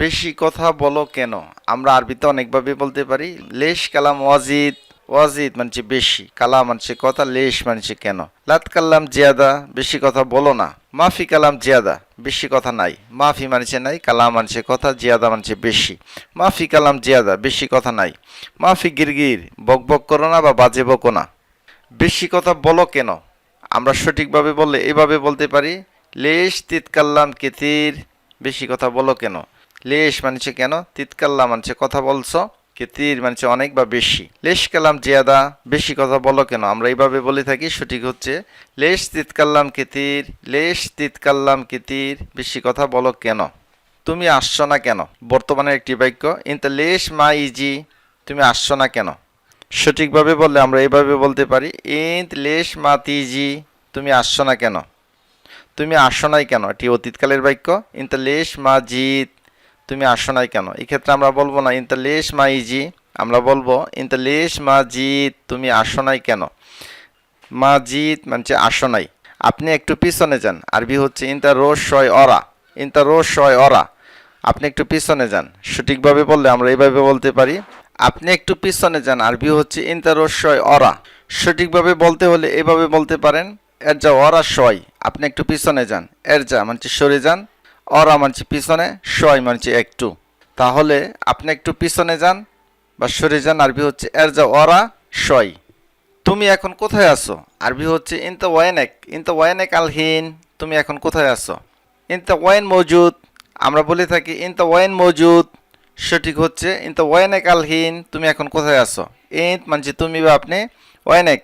বেশি কথা বলো কেন? আমরা আরবিতে অনেকভাবে বলতে পারি, লেশ কালাম ওয়াজিদ ওয়াজিদ মানছে বেশি, কালাম মানছে কথা, লেশ মানছে কেন? লাত কাল্লাম জিয়াদা, বেশি কথা বলো না। মাফি কালাম জিয়াদা, বেশি কথা নাই। মাফি মানছে নাই, কালাম মানছে কথা, জিয়াদা মানছে বেশি। মাফি কালাম জিয়াদা, বেশি কথা নাই। মাফি গিরগির, বক বক করো না বা বাজে বকো না। বেশি কথা বলো কেন? আমরা সঠিকভাবে বললে এভাবে বলতে পারি, লেশ তিতকাল্লাম কেতির, বেশি কথা বলো কেন? লেশ মানছে কেন? তিতকাল্লা মানছে, কথা বলছো? কেতির মানছে অনেক বা বেশি? লেশ কালাম জিয়াদা, বেশি কথা বলো কেন? আমরা এইভাবে বলে থাকি, সঠিক হচ্ছে, লেশ তিতকাল্লাম কেতির লেশ তিতকাল্লাম কেতির বেশি কথা বলো কেন? তুমি আসছো না কেন? বর্তমানে একটি বাক্য, ইনতা লেশ মা ইজি তুমি আসছো না কেন? সঠিকভাবে বললে আমরা এইভাবে বলতে পারি, ইন্ত লেশ মা তিজি তুমি আসছো না কেন? তুমি আসো নাই কেন? এটি অতীতকালের বাক্য, ইন্তা লেশ মা জিত তুমি আসো নাই কেন? এক্ষেত্রে আমরা বলব না ইন্তা লেশ মা ইজি আমরা বলব ইন্তা লেশ মা জিত তুমি আসো নাই কেন? মা জিত মানে আসো নাই। আপনি একটু পিছনে যান। আরবি হচ্ছে, ইন্তা রোজ শয় অরা। ইন্তা রোজ শয় অরা। আপনি একটু পিছনে যান। সঠিকভাবে বললে আমরা এইভাবে বলতে পারি। আপনি একটু পিছনে যান। আরবি হচ্ছে, ইন্তা রোজ শয় অরা। সঠিকভাবে বলতে হলে এভাবে বলতে পারেন, এর যা অরা শয়। আপনি একটু পিছনে যান। এর যা মানছে সরে যান। অরা মানছে পিছনে, শয় মানছে একটু তাহলে আপনি একটু পিছনে যান, বা সরে যান, আরবি হচ্ছে এর যা অরা, শয়। তুমি এখন কোথায় আছো? আরবি হচ্ছে ইনতা ওয়াইনেক ইনতা ওয়াইনেক আলহিন তুমি এখন কোথায় আছো? ইনতা ওয়াইন মজুদ, আমরা বলে থাকি ইনতা ওয়াইন মজুদ, সঠিক হচ্ছে ইনতা ওয়াইনেক আলহিন তুমি এখন কোথায় আছো? ইন্ত মানছে তুমি বা আপনি, ওয়াইনেক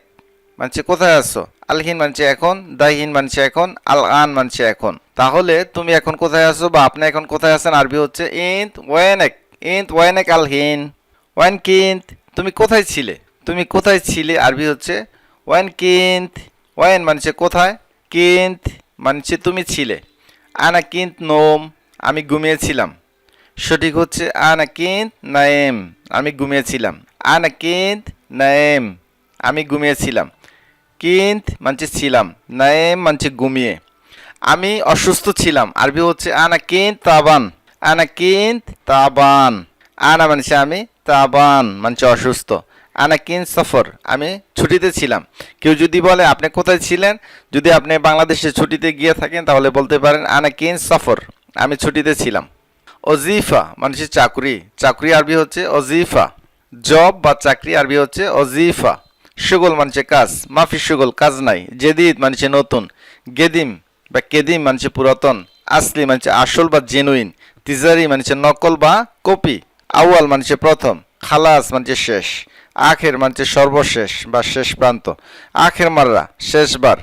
মানছে কোথায় আছো? আলহিন মানছে এখন দাহিন মানছে এখন, আল আন মানছে এখন। তাহলে তুমি এখন কোথায় আছো বা আপনি এখন কোথায় আছেন? আরবি হচ্ছে ইন্ত ওয়াইনেক ইন্ত ওয়াইনেক আলহিন ওয়াইন কিন্ত তুমি কোথায় ছিলে? তুমি কোথায় ছিলে? আরবি হচ্ছে ওয়াইন কিন্ত ওয়াইন মানছে কোথায়? কিন্ত মানছে তুমি ছিলে। আনা কিন্ত নোম, আমি ঘুমিয়েছিলাম। সঠিক হচ্ছে আনা কিন্ত নায়েম, আমি ঘুমিয়েছিলাম। আনা কিন্ত নায়েম, আমি ঘুমিয়েছিলাম। কিন্ত মানছে ছিলাম, নায়েম মানছে ঘুমিয়ে। আমি অসুস্থ ছিলাম। আরবি হচ্ছে আনা কিন্ত তাবান। আনা কিন্ত তাবান। আনা মানছে আমি তাবান, মানছে অসুস্থ। আনা কিন সফর। আমি ছুটিতে ছিলাম। কেউ যদি বলে, আপনি কোথায় ছিলেন? যদি আপনি বাংলাদেশে ছুটিতে গিয়ে থাকেন, তাহলে বলতে পারেন আনা কিন সফর। আমি ছুটিতে ছিলাম। অজিফা মানুষের চাকরি। চাকরি আরবি হচ্ছে অজিফা। জব বা চাকরি আরবি হচ্ছে অজিফা। সুগল মানুষের কাজ। মাফি সুগল, কাজ নাই। জেদিদ মানুষের নতুন। গেদিম বা কেদিম মানুষের পুরাতন, আসলি মানুষের আসল বা জেনুইন তিজারি মানুষের নকল বা কপি আউয়াল মানুষের প্রথম, খালাস মানুষের শেষ, আখের মানুষের সর্বশেষ বা শেষ প্রান্ত, আখের মাররা শেষবার,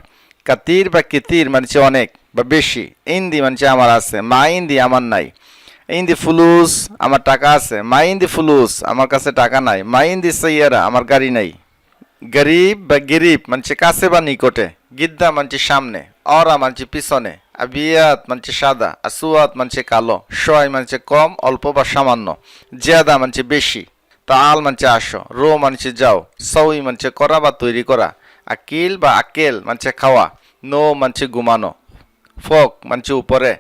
কাতির বা কিতির মানুষে অনেক বা বেশি, ইন্দি মানুষে আমার আছে, মা ইন্দি আমার নাই, ইন্দি ফুলুস আমার টাকা আছে, মা ইন্দি ফুলুস আমার কাছে টাকা নাই, মা ইন্দি সৈয়ারা আমার গাড়ি নাই। গরিব বা গরিব, মানছে কাছে বা নিকটে, গিদ্দা মানছে সামনে, অরা মানছে পিছনে আবিয়াত মানছে সাদা আসুয়াত মানছে কালো শয় মানছে কম, অল্প বা সামান্য, জিয়াদা মানছে বেশি, তাল মানছে আসো, রো মানছে যাও, সউই মানছে করা বা তৈরি করা, আকিল বা আকেল মানছে খাওয়া, নো মানছে ঘুমানো, ফক মানছে উপরে,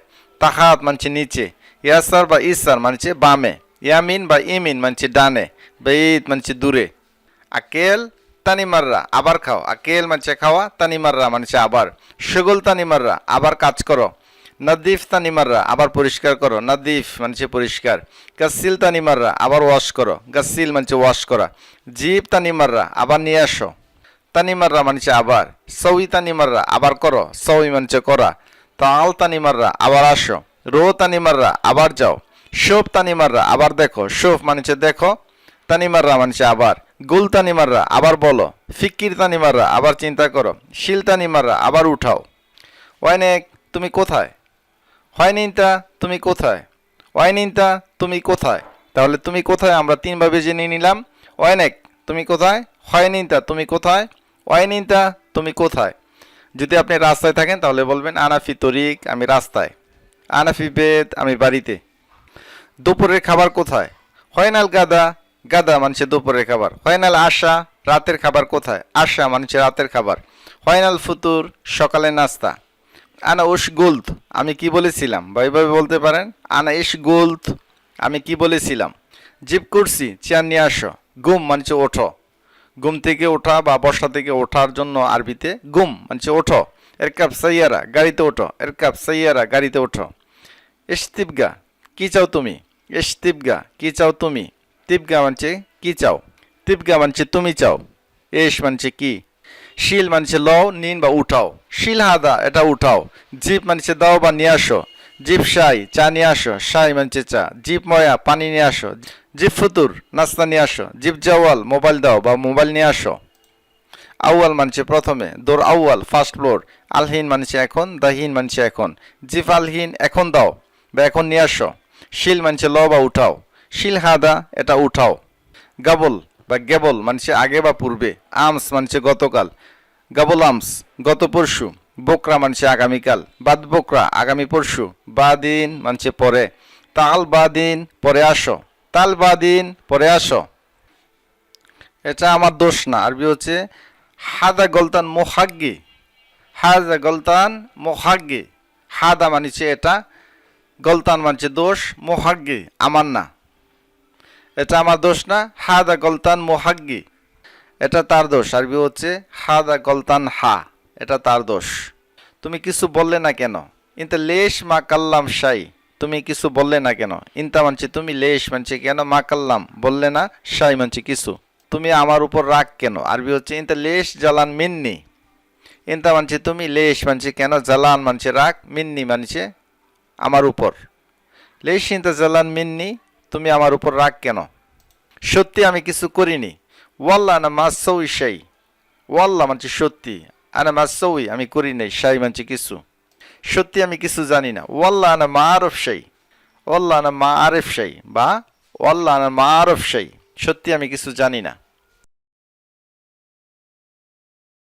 তাহাত মানছে নিচে, ইয়াসার বা ইসার মানছে বামে, ইয়ামিন বা ইমিন মানছে ডানে বেইত মানছে দূরে, আকেল তানিমাররা, আবার খাও। আকেল মানছে খাওয়া? তানিমাররা মানছে আবার। সুগল তানিমাররা, আবার কাজ করো। নদিফ তানিমাররা, আবার পরিষ্কার করো। নদিফ মানছে পরিষ্কার। গাসিল তানিমাররা, আবার ওয়াশ করো। গাসিল মানছে ওয়াশ করা। জিপ তানিমাররা, আবার নিয়ে আসো। তানিমাররা মানছে আবার। সউই তানিমাররা, আবার করো। সউই মানছে করা। তাল তানিমাররা, আবার আসো। রো তানিমাররা, আবার যাও। শোভ তানিমাররা, আবার দেখো। শোভ মানছে দেখো। তানিমাররা মানছে আবার। গুল তানিমাররা আবার বলো। ফিক্কির তানিমাররা আবার চিন্তা করো। শিল তানিমাররা আবার উঠাও। ওয়াইনেক, তুমি কোথায়? হয়নিনতা তুমি কোথায়? ওয়াইনিনতা তুমি কোথায়? তাহলে তুমি কোথায়? আমরা তিনভাবে জেনে নিলাম। ওয়াইনেক, তুমি কোথায়? হয়নিনতা তুমি কোথায়? ওয়াইনিনতা তুমি কোথায়? যদি আপনি রাস্তায় থাকেন, তাহলে বলবেন আনাফি তরিক, আমি রাস্তায়। আনাফি বেদ আমি বাড়িতে। দুপুরের খাবার কোথায়? হয়নাল গাদা গাদা মানুষের দুপুরের খাবার। হয়নাল আশা, রাতের খাবার কোথায়? আশা মানুষের রাতের খাবার। হয়নাল ফুতুর, সকালে নাস্তা। আনা উস গুলদ, আমি কি বলেছিলাম? বা এইভাবে বলতে পারেন, আনা ইস গুলদ, আমি কি বলেছিলাম? জিপ করছি চেয়ার নিয়ে আসো। গুম মানছে ওঠো। গুম থেকে ওঠা বা বসা থেকে ওঠার জন্য আরবিতে গুম মানছে ওঠো। এর কাপ সাইয়ারা, গাড়িতে ওঠো। এর কাপ সাইয়ারা, গাড়িতে ওঠো। এস্তিবগা কি চাও তুমি? এস্তিবগা কি চাও তুমি? তিবগা মানছে কি চাও? তিবগা মানছে তুমি চাও। এস মানছে কি? শিল মানছে লও, নিন বা উঠাও। শিল হাদা, এটা উঠাও। জিপ মানছে দাও বা নিয়ে আসো। জিপ শাই চা নিয়ে আসো। শাই মানছে চা। জিপ ময়া, পানি নিয়ে আসো। জিপ ফুতুর, নাস্তা নিয়ে আসো। জিপ জাওয়াল, মোবাইল দাও বা মোবাইল নিয়ে আসো। আউয়াল মানছে প্রথমে। দোর আউয়াল, ফার্স্ট ফ্লোর। আলহীন মানছে এখন, দাহিন মানছে এখন। জিফ আলহীন, এখন দাও বা এখন নিয়ে আসো। শিল মানছে ল বা উঠাও। শিল হাদা এটা উঠাও। গাবল বা গেবল মানছে আগে বা পূর্বে, আমস মানছে গতকাল। গাবল আমস, গত পরশু। বকরা মানছে আগামীকাল, বাদ বকরা আগামী পরশু। বা দিন মানছে পরে। তাল বাদিন পরে আসো। তাল বাদিন পরে আসো। এটা আমার দোষ না। আরবি হচ্ছে, হাদা গলতান মোহাগ্গি। হাদা গলতান মোহাগ্গি। হাদা মানিছে এটা, গলতান মানছে দোষ, মোহাগ্গি। আমার না। এটা আমার দোষ না, হাদা গলতান মোহাগ্গি। এটা তার দোষ। আরবি হচ্ছে, হাদা গলতান হা, এটা তার দোষ। তুমি কিছু বললে না কেন? ইনতা লেশ মা কাল্লাম সাই তুমি কিছু বললে না কেন? ইনতা মানছে, তুমি লেশ মানছে কেন? মা কাল্লাম, বললে না সাই মানছে কিছু। তুমি আমার উপর রাগ কেন? আরবি হচ্ছে, ইনতা লেশ জালান মিন্নি। ইনতা মানছে, তুমি লেশ মানছে কেন? জালান মানছে রাগ, মিন্নি মানছে আমার উপর। লেশ ইনতা জালান মিন্নি তুমি আমার উপর রাগ কেন? সত্যি আমি কিছু করিনি। ওয়াল্লা না মাসৌই সেই ওয়াল্লা মানছি সত্যি। আনা মাসৌই আমি করি নাই সাই মানছি কিছু। সত্যি আমি কিছু জানি না। ওয়াল্লা আনা মা আরফ সাই ওয়াল্লা আনা মা আরেফ সাই বা, ওয়াল্লা আনা মা আরফ সাই সত্যি আমি কিছু জানি না।